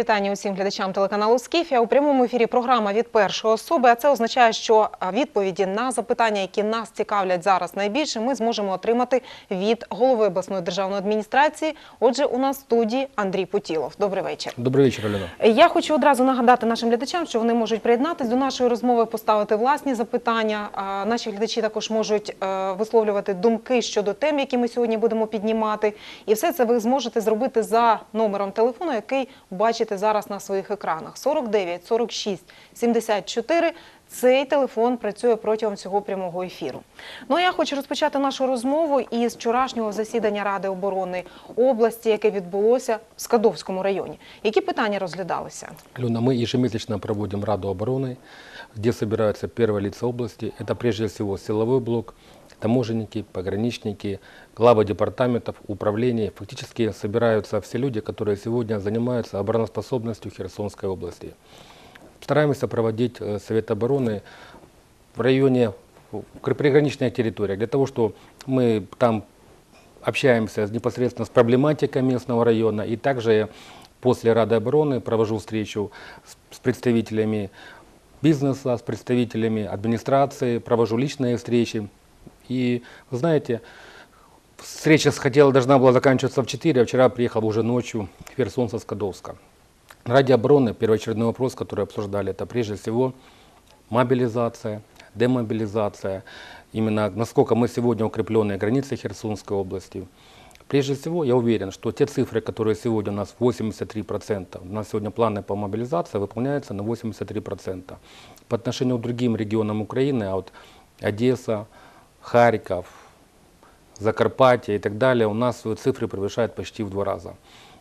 вітання усім глядачам телеканалу Скіфія. У прямому ефірі програма від першої особи. А це означає, що відповіді на запитання, які нас цікавлять зараз найбільше, ми зможемо отримати від голови обласної державної адміністрації. Отже, у нас в студії Андрій Путілов. Добрий вечір. Добрий вечір, Альона. Я хочу одразу нагадати нашим глядачам, що вони можуть приєднатись до нашої розмови, поставити власні запитання. Наші глядачі також можуть е, висловлювати думки щодо тем, які ми сьогодні будемо піднімати. І все це ви зможете зробити за номером телефону, який бачите зараз на своїх екранах. 49 46 74. Цей телефон працює протягом цього прямого ефіру. Ну а я хочу розпочати нашу розмову із вчорашнього засідання Ради оборони області, яке відбулося в Скадовському районі. Які питання розглядалися? Алена, мы ежемесячно проводим Раду обороны, где собираются первые лица области. Это прежде всего силовой блок, таможенники, пограничники, главы департаментов, управлений. Фактически собираются все люди, которые сегодня занимаются обороноспособностью Херсонской области. Стараемся проводить э, Совет обороны в районе в приграничных территориях, для того, что мы там общаемся непосредственно с проблематикой местного района и также после Рады обороны провожу встречу с представителями бизнеса, с представителями администрации, провожу личные встречи. И вы знаете, встреча хотела, должна была заканчиваться в 4, а вчера приехал уже ночью в Херсон со Скадовска. Ради обороны первоочередной вопрос, который обсуждали, это прежде всего мобилизация, демобилизация, именно насколько мы сегодня укрепленные границы Херсонской области. Прежде всего, я уверен, что те цифры, которые сегодня у нас 83%, у нас сегодня планы по мобилизации выполняются на 83%. По отношению к другим регионам Украины, а вот Одесса, Харьков, Закарпатье и так далее, у нас цифры превышают почти в два раза.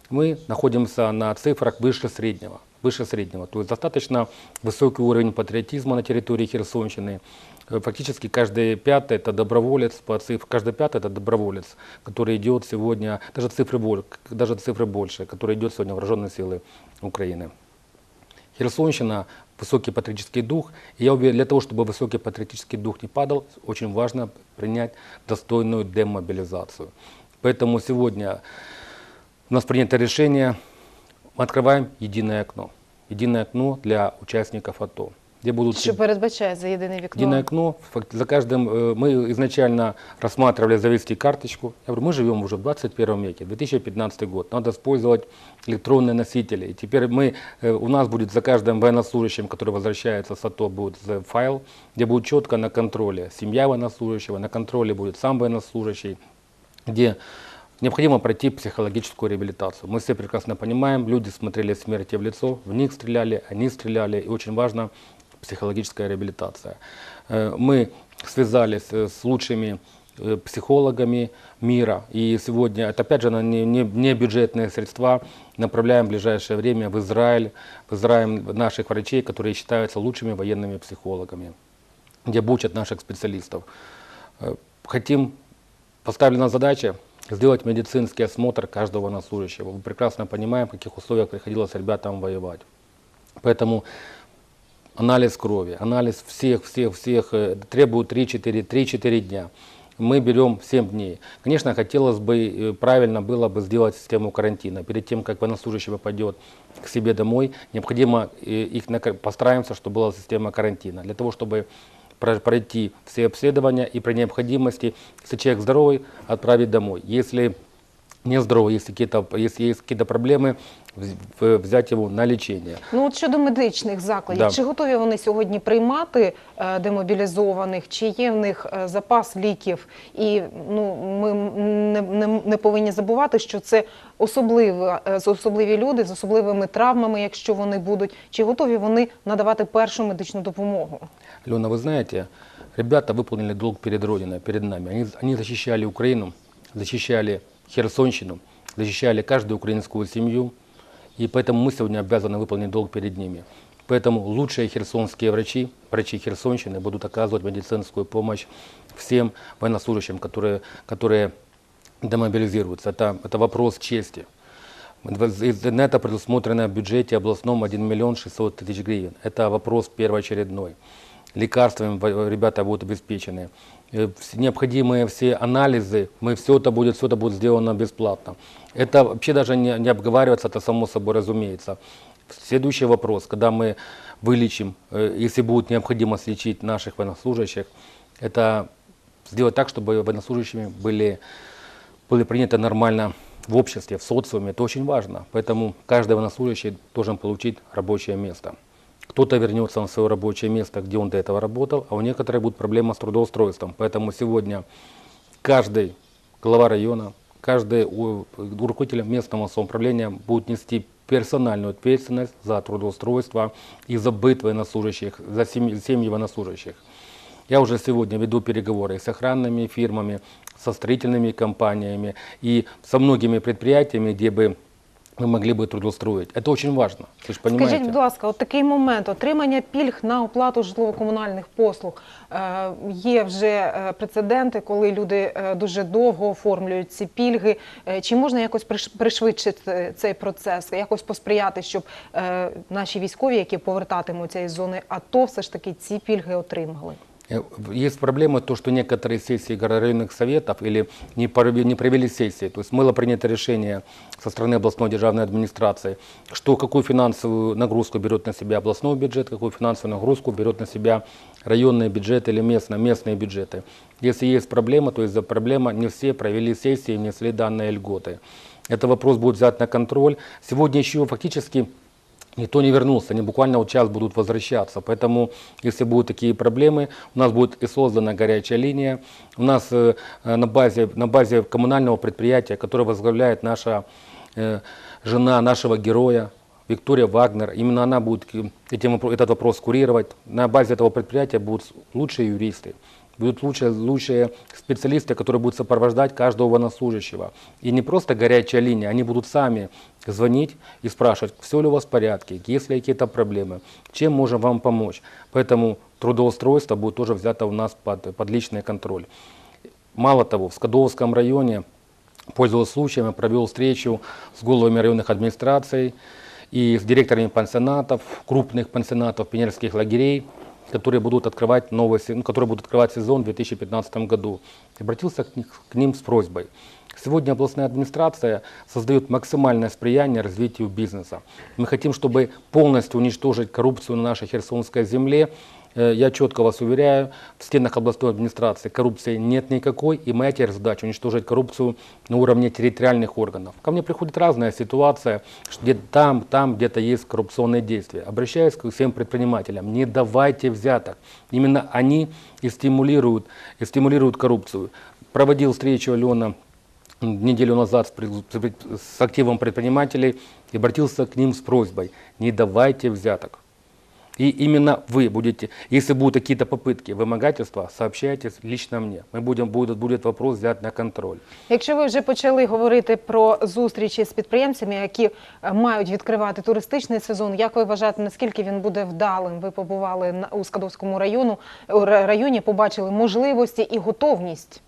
Мы находимся на цифрах выше среднего. Выше среднего. То есть достаточно высокий уровень патриотизма на территории Херсонщины. Э, Фактически каждый пятый это доброволец, по цифр, каждый пятый это доброволец, который идет сегодня, даже цифры, даже цифры больше, который идет сегодня вооруженные силы Украины. Херсонщина, высокий патриотический дух. И я уверен, для того, чтобы высокий патриотический дух не падал, очень важно принять достойную демобилизацию. Поэтому сегодня у нас принято решение, мы открываем единое окно. Единое окно для участников АТО Где будут Що передбачає за єдине вікно? Единое окно, фак- за каждым, э, мы изначально рассматривали завести карточку. Я говорю, мы живем уже в 21 веке, 2015 год, надо использовать электронные носители. И теперь мы, э, у нас будет за каждым военнослужащим, который возвращается с АТО, будет за- файл, где будет четко на контроле семья военнослужащего, на контроле будет сам военнослужащий, где необходимо пройти психологическую реабилитацию. Мы все прекрасно понимаем, люди смотрели смерти в лицо, в них стреляли, они стреляли, и очень важна психологическая реабилитация. Э, Мы связались э, с лучшими э, психологами мира, и сегодня, это опять же на не, не, не бюджетные средства, направляем в ближайшее время в Израиль, в Израиль наших врачей, которые считаются лучшими военными психологами, где обучат наших специалистов. Хотим Поставлена задача сделать медицинский осмотр каждого военнослужащего. Мы прекрасно понимаем, в каких условиях приходилось ребятам воевать. Поэтому анализ крови, анализ всех, всех, всех э, требует 3-4 3-4 дня. Мы берем 7 дней. Конечно, хотелось бы, э, правильно было бы сделать систему карантина. Перед тем, как военнослужащий попадет к себе домой, необходимо э, их постараемся, чтобы была система карантина. Для того, чтобы про- пройти все обследования и при необходимости, если человек здоровый, отправить домой. Если не здоровый, если, какие-то, если есть какие-то проблемы, вз- в- взять его на лечение. Ну от щодо медичних закладів, Да. чи готові вони сьогодні приймати е, демобілізованих, чи є в них е, запас ліків? І ну ми не, не, не повинні забувати, що це особливі, е, з- особливі люди з особливими травмами, якщо вони будуть, чи готові вони надавати першу медичну допомогу? Лена, вы знаете, ребята выполнили долг перед Родиной, перед нами. Они, они защищали Украину, защищали Херсонщину, защищали каждую украинскую семью. И поэтому мы сегодня обязаны выполнить долг перед ними. Поэтому лучшие херсонские врачи, врачи Херсонщины будут оказывать медицинскую помощь всем военнослужащим, которые, которые демобилизируются. Это, это вопрос чести. На это предусмотрено в бюджете областном 1 миллион 600 тысяч гривен. Это вопрос первоочередной. Лекарствами ребята будут обеспечены. Э, Необходимые все анализы, мы все это будет, все это будет сделано бесплатно. Это вообще даже не, не обговаривается, это само собой разумеется. Следующий вопрос, когда мы вылечим, э, если будет необходимость лечить наших военнослужащих, это сделать так, чтобы военнослужащими были, были приняты нормально в обществе, в социуме. Это очень важно. Поэтому каждый военнослужащий должен получить рабочее место. Кто-то вернется на свое рабочее место, где он до этого работал, а у некоторых будет проблема с трудоустройством. Поэтому сегодня каждый глава района, каждый руководитель местного самоуправления будет нести персональную ответственность за трудоустройство и за быт военнослужащих, за семьи военнослужащих. Я уже сегодня веду переговоры с охранными фирмами, со строительными компаниями и со многими предприятиями, где бы мы могли бы трудоустроить. Это очень важно. Вы же понимаете? Скажіть, будь ласка, от такий момент отримання пільг на оплату житлово-комунальних послуг. Е, є вже е, прецеденти, коли люди е, дуже довго оформлюють ці пільги. Е, чи можна якось приш- пришвидшити цей процес, якось посприяти, щоб е, наші військові, які повертатимуться із зони АТО, все ж таки ці пільги отримали? Э, Есть проблема то, что некоторые сессии городных советов или не, провели, сессии. То есть было принято решение со стороны областной державной администрации, что какую финансовую нагрузку берет на себя областной бюджет, какую финансовую нагрузку берет на себя районные бюджеты или местно, местные бюджеты. Если есть проблема, то из-за проблемы не все провели сессии и внесли данные льготы. Это вопрос будет взят на контроль. Сегодня еще фактически Никто не вернулся, они буквально вот час будут возвращаться. Поэтому, если будут такие проблемы, у нас будет и создана горячая линия. У нас э, э, на, базе, на базе коммунального предприятия, которое возглавляет наша э, жена нашего героя, Виктория Вагнер, именно она будет этим, этот вопрос курировать. На базе этого предприятия будут лучшие юристы, будут лучшие, лучшие специалисты, которые будут сопровождать каждого военнослужащего. И не просто горячая линия, они будут сами звонить и спрашивать, все ли у вас в порядке, есть ли какие-то проблемы, чем можем вам помочь. Поэтому трудоустройство будет тоже взято у нас под, под личный контроль. Мало того, в Скадовском районе, пользуясь случаем, я провел встречу с головами районных администраций и с директорами пансионатов, крупных пансионатов, пионерских лагерей, которые будут открывать новый, ну, которые будут открывать сезон в 2015 году. Обратился к, к ним с просьбой. Сегодня областная администрация создает максимальное сприяние развитию бизнеса. Мы хотим, чтобы полностью уничтожить коррупцию на нашей Херсонской земле. Э, Я четко вас уверяю, в стенах областной администрации коррупции нет никакой, и моя теперь задача уничтожить коррупцию на уровне территориальных органов. Ко мне приходит разная ситуация, где там, там где-то есть коррупционные действия. Обращаюсь к всем предпринимателям, не давайте взяток. Именно они и стимулируют, и стимулируют коррупцию. Проводил встречу Алена неделю назад с активом предпринимателей и обратился к ним с просьбой, не давайте взяток. И именно вы будете, если будут какие-то попытки вымогательства, сообщайте лично мне. Мы будем, будет, будет вопрос взять на контроль. Якщо ви вже почали говорити про зустрічі з підприємцями, які е, мають відкривати туристичний сезон, як ви вважаєте, наскільки він буде вдалим? Ви побували на- у Скадовському району у ра- районі, побачили можливості і готовність е,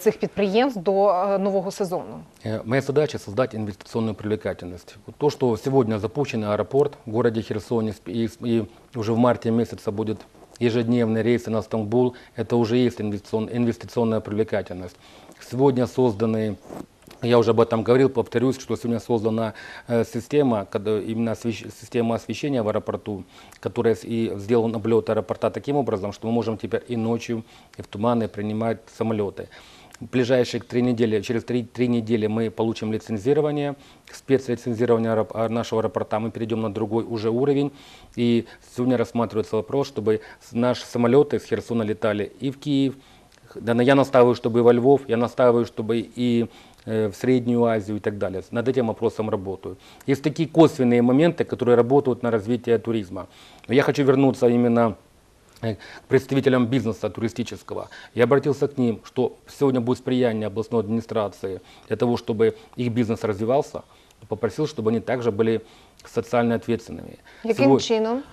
цих підприємств до е, нового сезону. Э, Моя задача создать инвестиционную привлекательность. Вот то, что сегодня запущен аэропорт в городе Херсоне сп- и, с- и уже в марте месяце будет ежедневные рейсы на Стамбул, это уже есть инвестицион- инвестиционная привлекательность. Сегодня созданы я уже об этом говорил, повторюсь, что сегодня создана э, система, именно система освещения в аэропорту, которая и сделан облет аэропорта таким образом, что мы можем теперь и ночью, и в туманы принимать самолеты. В ближайшие три недели, через три, три недели мы получим лицензирование, спецлицензирование а, нашего аэропорта, мы перейдем на другой уже уровень. И сегодня рассматривается вопрос, чтобы наши самолеты с Херсона летали и в Киев, я настаиваю, чтобы и во Львов, я настаиваю, чтобы и в Среднюю Азию и так далее. Над этим вопросом работаю. Есть такие косвенные моменты, которые работают на развитие туризма. Но я хочу вернуться именно э, к представителям бизнеса туристического. Я обратился к ним, что сегодня будет сприяние областной администрации для того, чтобы их бизнес развивался. Попросил, чтобы они также были социально ответственными. Яким Сегодня- чином?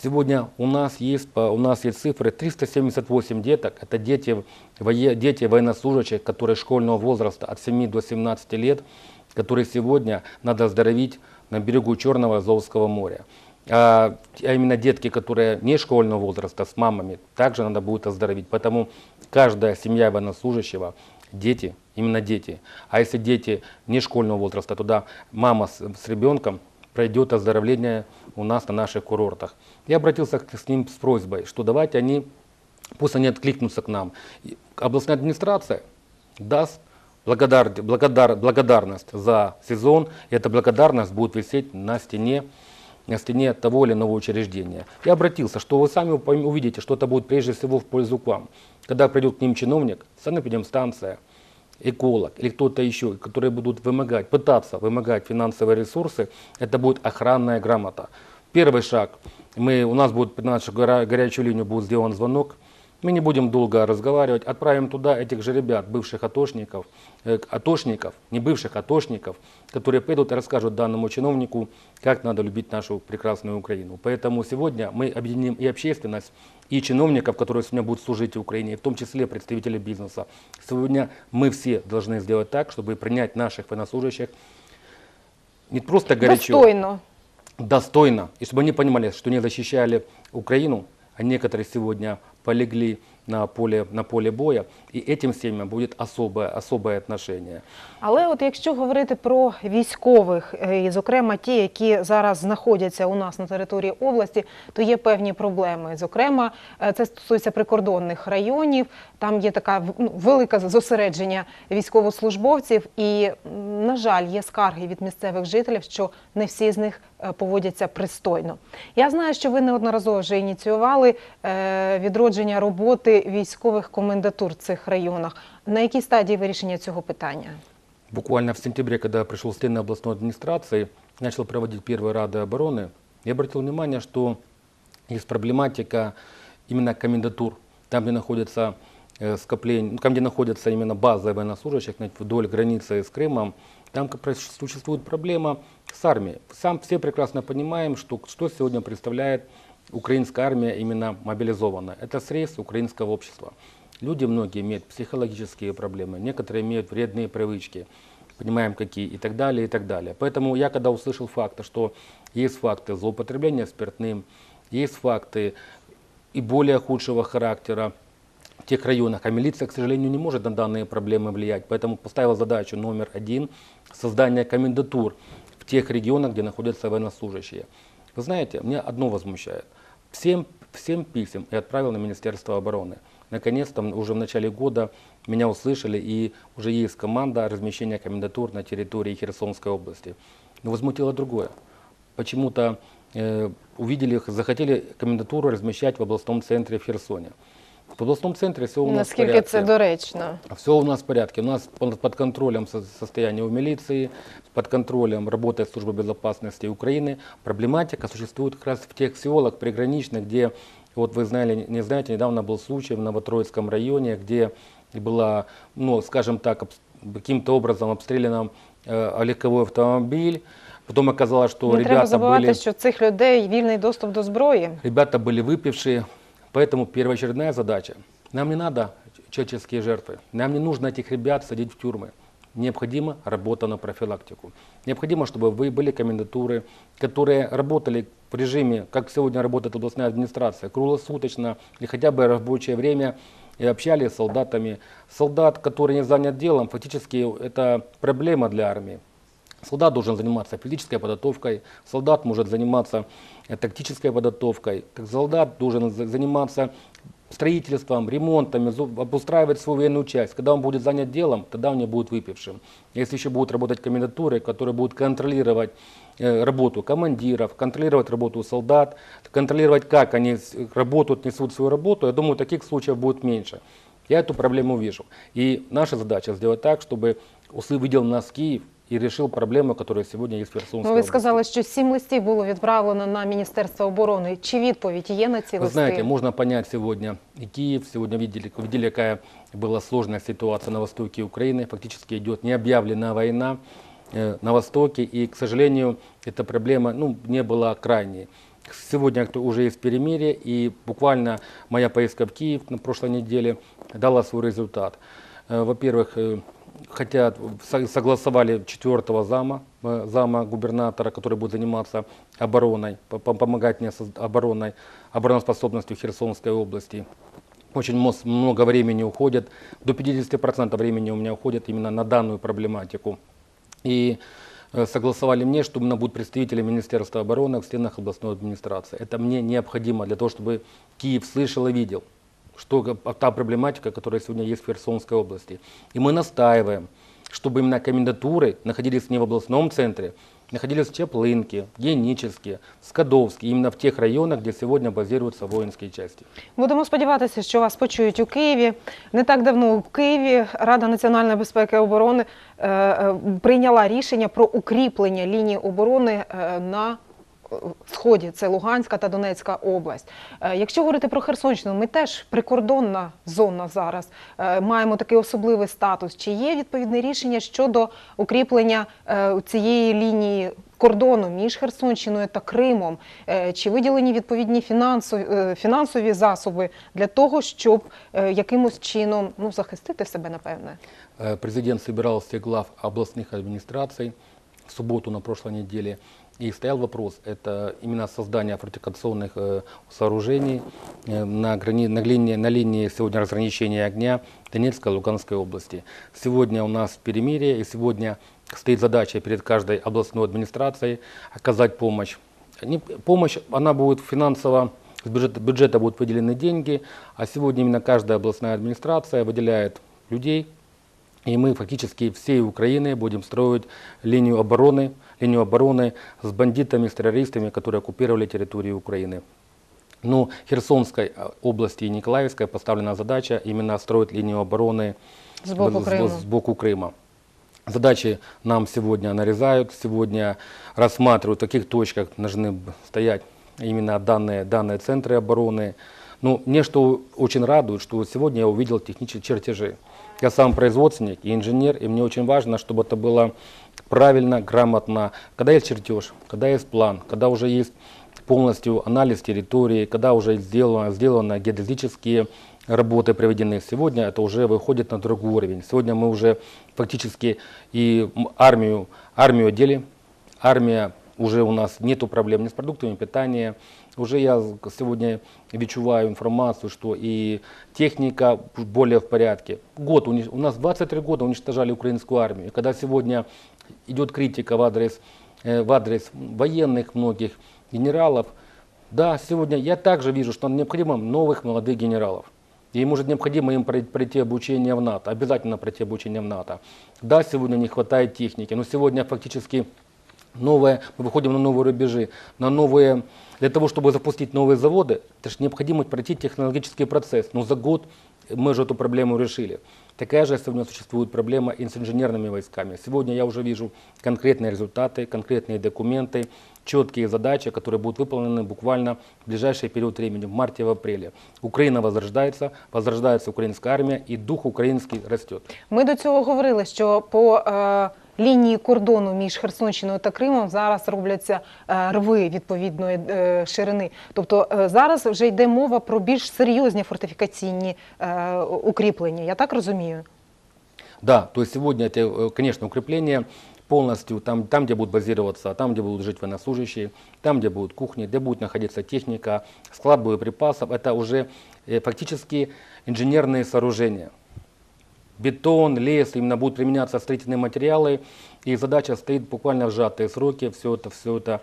Сегодня у нас есть, у нас есть цифры 378 деток. Это дети, дети военнослужащих, которые школьного возраста от 7 до 17 лет, которые сегодня надо оздоровить на берегу Черного Азовского моря. А, а именно детки, которые не школьного возраста, с мамами, также надо будет оздоровить. Поэтому каждая семья военнослужащего, дети, именно дети. А если дети не школьного возраста, туда мама с, с ребенком пройдет оздоровление у нас на наших курортах. Я обратился к с ним с просьбой, что давайте они, пусть они откликнутся к нам. Областная администрация даст благодар, благодар, благодарность за сезон, и эта благодарность будет висеть на стене на стене того или иного учреждения. Я обратился, что вы сами увидите, что это будет прежде всего в пользу к вам. Когда придет к ним чиновник, санэпидемстанция, эколог или кто-то еще, которые будут вымогать, пытаться вымогать финансовые ресурсы, это будет охранная грамота. Первый шаг. Мы, у нас будет на нашу горячую линию будет сделан звонок. Мы не будем долго разговаривать, отправим туда этих же ребят, бывших атошников, э, атошников, не бывших атошников, которые пойдут и расскажут данному чиновнику, как надо любить нашу прекрасную Украину. Поэтому сегодня мы объединим и общественность, и чиновников, которые сегодня будут служить Украине, в том числе представители бизнеса. Сегодня мы все должны сделать так, чтобы принять наших военнослужащих не просто горячо, Достойно. достойно, и чтобы они понимали, что они защищали Украину, а некоторые сегодня полегли на поле, на поле боя, и этим семьям будет особое, особое отношение. Але от якщо говорити про військових, е, і зокрема ті, які зараз знаходяться у нас на території області, то є певні проблеми. Зокрема, е, це стосується прикордонних районів. Там є така ну, велика зосередження військовослужбовців, і на жаль, є скарги від місцевих жителів, що не всі з них е, поводяться пристойно. Я знаю, що ви неодноразово вже ініціювали відродження роботи військових комендатур в цих районах. На якій стадії вирішення цього питання? Буквально в сентябре, когда я пришел в стены областной администрации, начал проводить первые Рады обороны, я обратил внимание, что есть проблематика именно комендатур, там, где находятся э, скопления, ну, там, где находятся именно базы военнослужащих знаете, вдоль границы с Крымом, там как раз существует проблема с армией. Сам все прекрасно понимаем, что, что сегодня представляет украинская армия именно мобилизованная. Это срез украинского общества. Люди многие имеют психологические проблемы, некоторые имеют вредные привычки, понимаем какие, и так далее, и так далее. Поэтому я когда услышал факты, что есть факты злоупотребления спиртным, есть факты и более худшего характера в тех районах, а милиция, к сожалению, не может на данные проблемы влиять, поэтому поставил задачу номер один – создание комендатур в тех регионах, где находятся военнослужащие. Вы знаете, меня одно возмущает. Всем, всем писем я отправил на Министерство обороны. Наконец-то уже в начале года меня услышали и уже есть команда размещения комендатур на территории Херсонской области. Но возмутило другое. Почему-то э, увидели, захотели комендатуру размещать в областном центре в Херсоне. В областном центре все у нас в Наскільки порядке. це доречно? Все у нас в порядке. У нас под под контролем со- состояние у милиции, под контролем работает служба безопасности Украины. Проблематика существует как раз в тех селах приграничных, где, вот вы знали, не знаете, недавно был случай в Новотроицком районе, где была, ну, скажем так, обс- каким-то образом обстрелян э, легковой автомобиль. Потом оказалось, что Не треба ребята забувати, были... що цих людей вільний доступ до зброї. Ребята были выпившие, поэтому первоочередная задача. Нам не надо человеческие жертвы, нам не нужно этих ребят садить в тюрьмы. Необходима работа на профилактику. Необходимо, чтобы вы были комендатуры, которые работали в режиме, как сегодня работает областная администрация, круглосуточно или хотя бы рабочее время и общались с солдатами. Солдат, который не занят делом, фактически это проблема для армии. Солдат должен заниматься физической подготовкой, солдат может заниматься тактической подготовкой, так солдат должен за- заниматься строительством, ремонтом, обустраивать свою военную часть. Когда он будет занят делом, тогда он не будет выпившим. Если еще будут работать комендатуры, которые будут контролировать э, работу командиров, контролировать работу солдат, контролировать, как они работают, несут свою работу, я думаю, таких случаев будет меньше. Я эту проблему вижу. И наша задача сделать так, чтобы УСы видел нас Киев и решил проблему, которая сегодня есть в Херсонской Ну, ви области. сказали, що сім листів було відправлено на Міністерство оборони. Чи відповідь є на ці Вы листи? знаете, можно понять сегодня и Киев, сегодня видели, видели, какая была сложная ситуация на востоке Украины. Фактически идет необъявленная война э, на востоке, и, к сожалению, эта проблема ну, не была крайней. Сегодня кто- уже есть перемирие, и буквально моя поездка в Киев на прошлой неделе дала свой результат. Э, Во-первых, э, хотят, со- согласовали четвертого зама, э, зама губернатора, который будет заниматься обороной, по- по- помогать мне с обороной, обороноспособностью Херсонской области. Очень много времени уходит, до 50% времени у меня уходит именно на данную проблематику. И э, согласовали мне, что у меня будут представители Министерства обороны в стенах областной администрации. Это мне необходимо для того, чтобы Киев слышал и видел, что га- та проблематика, которая сегодня есть в Херсонской области. И мы настаиваем, чтобы именно комендатуры находились не в областном центре, находились в Чеплынке, Геническе, Скадовске, именно в тех районах, где сегодня базируются воинские части. Будемо сподіватися, що вас почують у Києві. Не так давно в Києві Рада національної безпеки і оборони е, е, прийняла рішення про укріплення лінії оборони е, на е, сході. Це Луганська та Донецька область. Е, Якщо говорити про Херсонщину, ми теж прикордонна зона зараз. Е, Маємо такий особливий статус. Чи є відповідне рішення щодо укріплення е, цієї лінії кордону між Херсонщиною та Кримом? Чи виділені відповідні фінансові, засоби для того, щоб якимось чином ну, захистити себе, напевне? Президент всех глав областных администраций в субботу на прошлой неделе. И стоял вопрос, это именно создание фортификационных э, сооружений э, на, грани, на, линии, на линии сегодня разграничения огня Донецкой и Луганской области. Сегодня у нас перемирие, и сегодня стоит задача перед каждой областной администрацией оказать помощь. Не- помощь, она будет финансово, с бюджета, бюджета будут выделены деньги, а сегодня именно каждая областная администрация выделяет людей, и мы фактически всей Украины будем строить линию обороны, линию обороны с бандитами, с террористами, которые оккупировали территорию Украины. Ну, Херсонской а, области и Николаевской поставлена задача именно строить линию обороны С боку с- Крыма. Задачи нам сегодня нарезают, сегодня рассматривают, в каких точках должны стоять именно данные, данные центры обороны. Ну, мне что очень радует, что сегодня я увидел технические чертежи. Я сам производственник и инженер, и мне очень важно, чтобы это было правильно, грамотно. Когда есть чертеж, когда есть план, когда уже есть полностью анализ территории, когда уже сделано, сделано геодезические работы проведены. Сегодня это уже выходит на другой уровень. Сегодня мы уже фактически и армию, армию одели, армия уже у нас нету проблем ни с продуктами питания. Уже я сегодня відчуваю информацию, что и техника более в порядке. Год, у нас 23 года уничтожали украинскую армию. Когда сегодня идет критика в адрес, э, в адрес военных многих генералов, да, сегодня я также вижу, что необходимо новых молодых генералов. И может необходимо им прой- пройти обучение в НАТО, обязательно пройти обучение в НАТО. Да, сегодня не хватает техники, но сегодня фактически новое, мы выходим на новые рубежи, на новые, для того, чтобы запустить новые заводы, это же необходимо пройти технологический процесс. Но за год мы же эту проблему решили. Такая же сегодня существует проблема и с инженерными войсками. Сегодня я уже вижу конкретные результаты, конкретные документы, четкие задачи, которые будут выполнены буквально в ближайший период времени, в марте, в апреле. Украина возрождается, возрождается украинская армия, и дух украинский растет. Ми до цього говорили, що по е, лінії кордону між Херсонщиною та Кримом зараз робляться е, рви відповідної е, ширини. Тобто е, зараз вже йде мова про більш серйозні фортифікаційні е, укріплення. Я так розумію. Да, то есть сегодня это, э, конечно, укрепление Полностью там, там, где будут базироваться, там, где будут жить военнослужащие, там, где будут кухни, где будет находиться техника, склад боеприпасов, это уже э, фактически инженерные сооружения. Бетон, лес, именно будут применяться строительные материалы, и задача стоит буквально в сжатые сроки все это, все это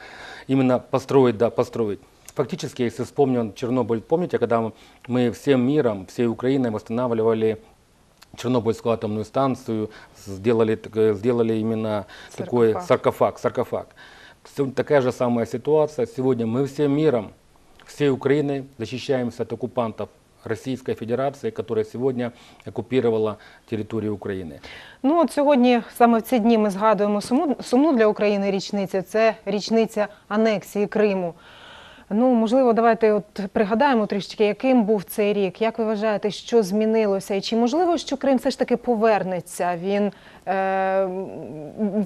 именно построить, да, построить. Фактически, если вспомним Чернобыль, помните, когда мы всем миром, всей Украиной восстанавливали Чернобыльскую атомную станцию, сделали, так- сделали именно такой Саркофаг. саркофаг, саркофаг. Сегодня такая же самая ситуация. Сегодня мы всем миром, всей Украиной защищаемся от оккупантов Российской Федерации, которая сегодня оккупировала территорию Украины. Ну от сьогодні саме в ці дні ми згадуємо сумну, сумну для України річницю. Це річниця анексії Криму. Ну можливо, давайте от пригадаємо трішки, яким був цей рік. Як ви вважаєте, що змінилося? І чи можливо, що Крим все ж таки повернеться? Він е,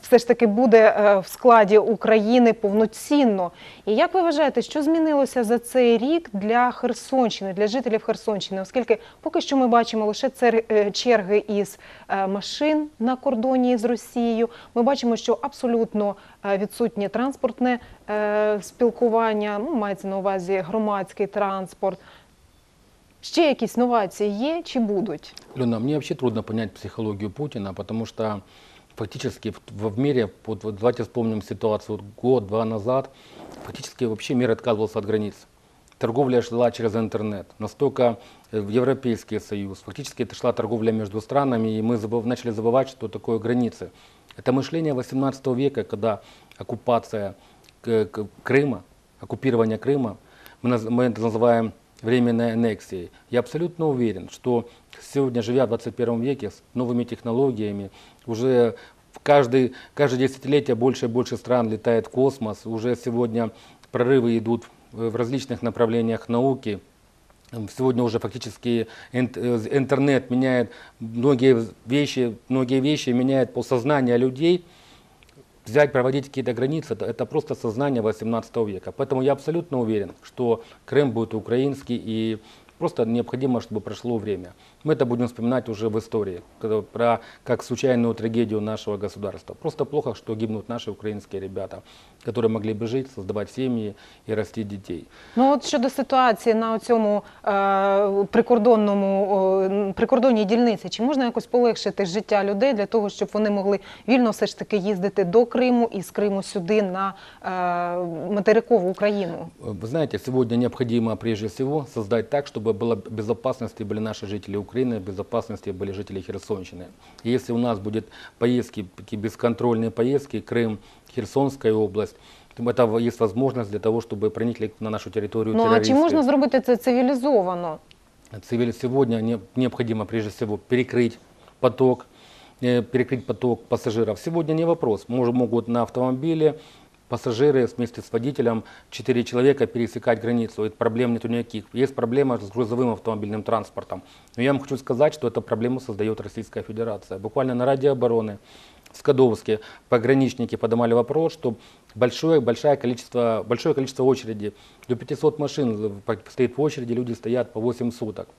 все ж таки буде е, в складі України повноцінно. І як ви вважаєте, що змінилося за цей рік для Херсонщини, для жителів Херсонщини? Оскільки поки що ми бачимо лише е, черги із е, машин на кордоні з Росією. Ми бачимо, що абсолютно відсутнє транспортне е, спілкування. Ну, мається на увазі громадський транспорт. Ще якісь новації є чи будуть? Лена, мне вообще трудно понять психологию Путина, потому что фактически в, в мире, вот, вот давайте вспомним ситуацию вот год-два назад, фактически вообще мир отказывался от границ. Торговля шла через интернет. Настолько э, в Европейский Союз. Фактически это шла торговля между странами, и мы забыв- начали забывать, что такое границы. Это мышление 18 века, когда оккупация К- Крыма, оккупирование Крыма, мы это называем временной аннексией. Я абсолютно уверен, что сегодня, живя в 21 веке с новыми технологиями, уже в каждый, каждое десятилетие больше и больше стран летает в космос, уже сегодня прорывы идут в различных направлениях науки, Сегодня уже фактически э, интернет меняет многие вещи, многие вещи меняет по сознанию людей. Взять, проводить какие-то границы, это, это просто сознание 18 века. Поэтому я абсолютно уверен, что Крым будет украинский и просто необходимо, чтобы прошло время. Мы это будем вспоминать уже в истории, когда- про как случайную трагедию нашего государства. Просто плохо, что гибнут наши украинские ребята, которые могли бы жить, создавать семьи и растить детей. Ну от щодо ситуації на цьому е, прикордонному о, м, прикордонній дільниці, чи можна якось полегшити життя людей для того, щоб вони могли вільно все ж таки їздити до Криму і з Криму сюди на е, материкову Україну? Вы знаете, сегодня необходимо прежде всего создать так, чтобы было в безопасности были наши жители Украины, В безопасности были жители Херсонщины. Если у нас будет поездки, такие бесконтрольные поездки, Крым, Херсонская область, то это есть возможность для того, чтобы проникли на нашу территорию Ну а чи можна зробити це цивілізовано? Цивили сегодня не- необходимо прежде всего перекрыть поток, э, перекрыть поток пассажиров. Сегодня не вопрос. Мож- могут на автомобиле пассажиры вместе с водителем, четыре человека пересекать границу. И проблем нету никаких. Есть проблема с грузовым автомобильным транспортом. Но я вам хочу сказать, что эту проблему создает Российская Федерация. Буквально на Раде обороны в Скадовске пограничники поднимали вопрос, что большое, большое, количество, большое количество очереди, до 500 машин стоит в очереди, люди стоят по 8 суток.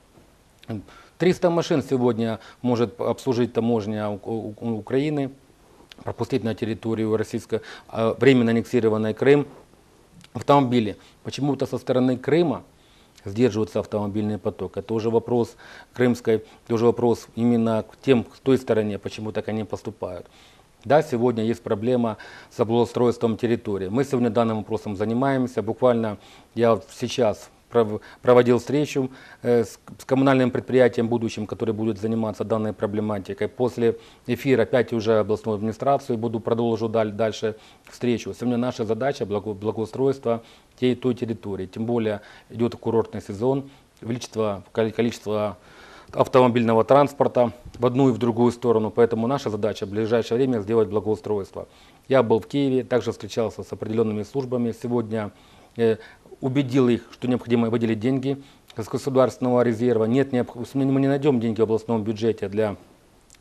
300 машин сегодня может обслужить таможня Украины, пропустить на территорию российской, э, временно аннексированной Крым автомобили. Почему-то со стороны Крыма сдерживается автомобильный поток. Это уже вопрос крымской, это уже вопрос именно к тем, к той стороне, почему так они поступают. Да, сегодня есть проблема с обустройством территории. Мы сегодня данным вопросом занимаемся. Буквально я сейчас проводил встречу э, с, коммунальным предприятием будущим, которое будет заниматься данной проблематикой. После эфира опять уже областную администрацию буду продолжу даль- дальше встречу. Сегодня наша задача благо- благоустройство те, той территории. Тем более идет курортный сезон, количество, коли- количество автомобильного транспорта в одну и в другую сторону. Поэтому наша задача в ближайшее время сделать благоустройство. Я был в Киеве, также встречался с определенными службами. Сегодня убедил их, что необходимо выделить деньги с государственного резерва. Нет, мы не найдем деньги в областном бюджете для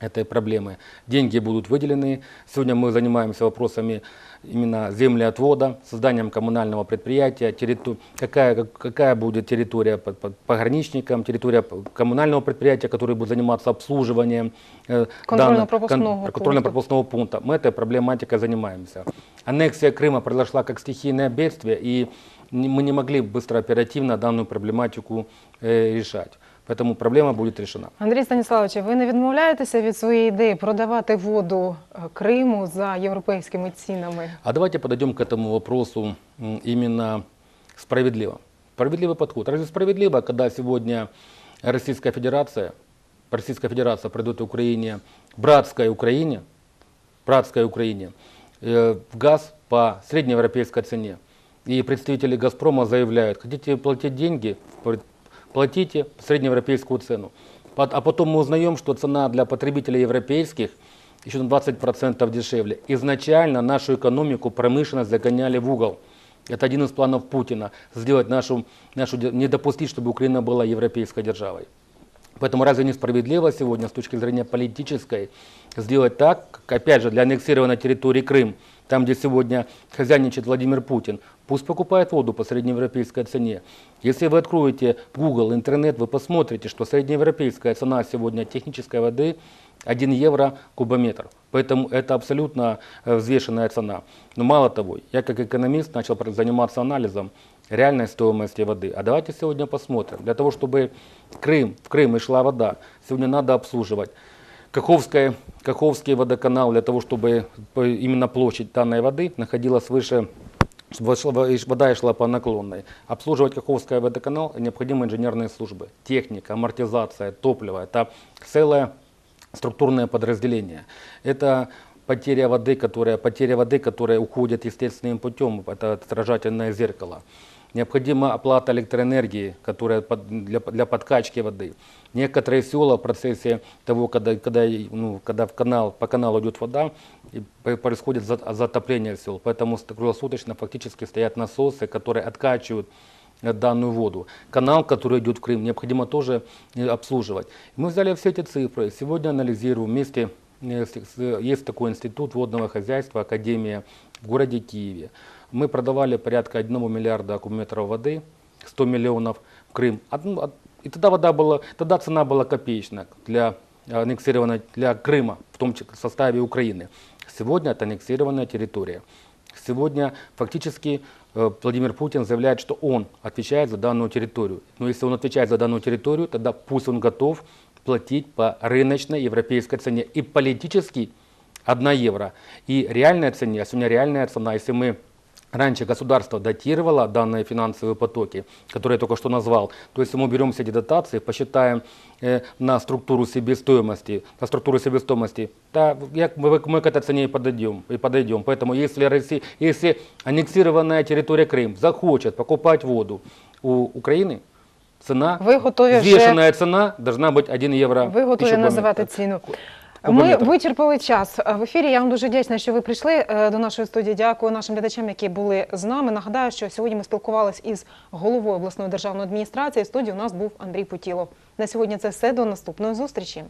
этой проблемы. Деньги будут выделены. Сегодня мы занимаемся вопросами именно землеотвода, созданием коммунального предприятия, территу- какая, как- какая будет территория под, под пограничником, территория коммунального предприятия, которое будет заниматься обслуживанием э, Контрольно-пропускного кон- контрольно-пропускного пункта. Мы этой проблематикой занимаемся. Аннексия Крыма произошла как стихийное бедствие, и мы не могли быстро, оперативно данную проблематику э, решать. Поэтому проблема будет решена. Андрій Станіславович, ви не відмовляєтеся від своєї ідеї продавати воду е, Криму за європейськими цінами? А давайте подойдем к этому вопросу м, именно справедливо. Справедливый подход. Разве справедливо, когда сегодня Российская Федерация, Российская Федерация придает Украине, братской Украине, братской Украине, э, в газ по среднеевропейской цене. И представители «Газпрома» заявляют, хотите платить деньги, платите среднеевропейскую цену. А потом мы узнаем, что цена для потребителей европейских еще на 20% дешевле. Изначально нашу экономику, промышленность загоняли в угол. Это один из планов Путина, сделать нашу, нашу, не допустить, чтобы Украина была европейской державой. Поэтому разве несправедливо сегодня с точки зрения политической сделать так, как, опять же, для аннексированной территории Крым, там, где сегодня хозяйничает Владимир Путин, пусть покупает воду по среднеевропейской цене. Если вы откроете Google, интернет, вы посмотрите, что среднеевропейская цена сегодня технической воды 1 евро кубометр. Поэтому это абсолютно э, взвешенная цена. Но мало того, я как экономист начал заниматься анализом реальной стоимости воды. А давайте сегодня посмотрим. Для того, чтобы Крым, в Крым и шла вода, сегодня надо обслуживать Каховская, Каховский водоканал для того, чтобы по- именно площадь данной воды находилась выше, вода шла по наклонной. Обслуживать Каховский водоканал необходимы инженерные службы, техника, амортизация, топливо. Это целое структурное подразделение. Это потеря воды, которая, потеря воды, которая уходит естественным путем, это отражательное зеркало. Необходима оплата электроэнергии, которая для, для подкачки воды. Некоторые села в процессе того, когда, когда, ну, когда в канал, по каналу идет вода, и происходит за- затопление сел. Поэтому круглосуточно фактически стоят насосы, которые откачивают э, данную воду. Канал, который идет в Крым, необходимо тоже э, обслуживать. Мы взяли все эти цифры, сегодня анализируем вместе, есть такой институт водного хозяйства, академия в городе Киеве. Мы продавали порядка 1 миллиарда кубометров воды, 100 миллионов в Крым. От- И тогда, вода была, тогда цена была копеечная для аннексированной, для Крыма, в том числе в составе Украины. Сегодня это аннексированная территория. Сегодня фактически э, Владимир Путин заявляет, что он отвечает за данную территорию. Но если он отвечает за данную территорию, тогда пусть он готов платить по рыночной европейской цене. И политически 1 евро. И реальная цена, а сегодня реальная цена, если мы Раньше государство датировало данные финансовые потоки, которые я только что назвал. То есть мы берем все эти дотации, посчитаем э, на структуру себестоимости, на структуру себестоимости, да, як мы, мы к этой цене и подойдем, и подойдем. Поэтому если, Россия, если аннексированная территория Крым захочет покупать воду у Украины, цена, Ви готові вже- взвешенная цена должна быть 1 евро. Ви готові тысячу називати ціну. Ми вичерпали час в ефірі. Я вам дуже вдячна, що ви прийшли е, до нашої студії. Дякую нашим глядачам, які були з нами. Нагадаю, що сьогодні ми спілкувалися із головою обласної державної адміністрації. В студії у нас був Андрій Путілов. На сьогодні це все. До наступної зустрічі.